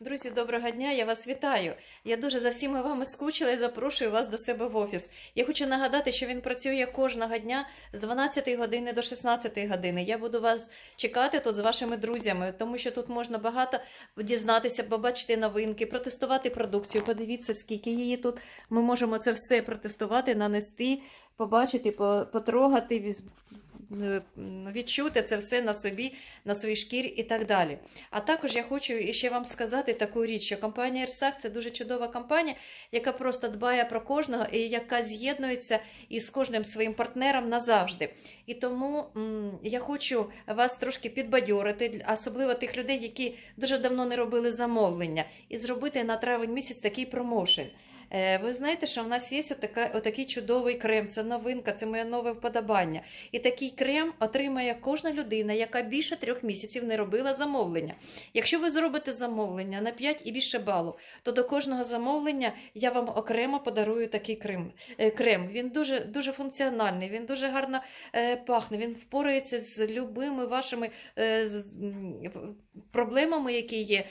Друзі, доброго дня! Я вас вітаю. Я дуже за всіма вами скучила і запрошую вас до себе в офіс. Я хочу нагадати, що він працює кожного дня з 12 години до 16 години. Я буду вас чекати тут з вашими друзями, тому що тут можна багато дізнатися, побачити новинки, протестувати продукцію. Подивіться, скільки її тут. Ми можемо це все протестувати, нанести, побачити, по- потрогати. Е, Відчути це все на собі, на своїй шкірі і так далі. А також я хочу ще вам сказати таку річ, що компанія Ерсак це дуже чудова компанія, яка просто дбає про кожного і яка з'єднується із кожним своїм партнером назавжди. І тому я хочу вас трошки підбадьорити, особливо тих людей, які дуже давно не робили замовлення, і зробити на травень місяць такий промоушен. Е, Ви знаєте, що в нас є отака, отакий чудовий крем, це новинка, це моє нове вподобання. І такий крем отримає кожна людина, яка більше трьох місяців не робила замовлення. Якщо ви зробите замовлення на 5 і більше балу, то до кожного замовлення я вам окремо подарую такий крем. Е, крем. Він дуже, дуже функціональний, він дуже гарно е, пахне, він впорається з любими вашими проблемами, які є.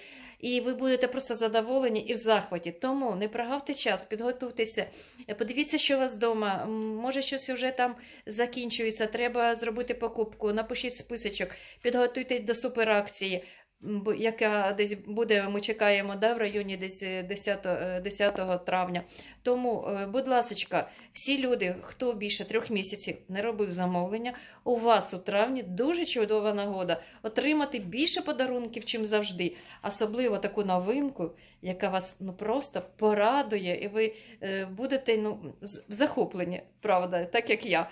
І ви будете просто задоволені і в захваті. Тому не прогавте час, підготуйтеся, е, подивіться, що у вас вдома. Може, щось вже там закінчується, треба зробити покупку, напишіть списочок, підготуйтесь до суперакції, яка десь буде, ми чекаємо да, в районі десь е, 10, е, 10 травня. Тому, е, будь ласка, всі люди, хто більше трьох місяців не робив замовлення, у вас у травні дуже чудова нагода отримати більше подарунків, чим завжди. Особливо таку новинку, яка вас ну просто порадує, і ви е, будете ну захоплені, правда, так як я.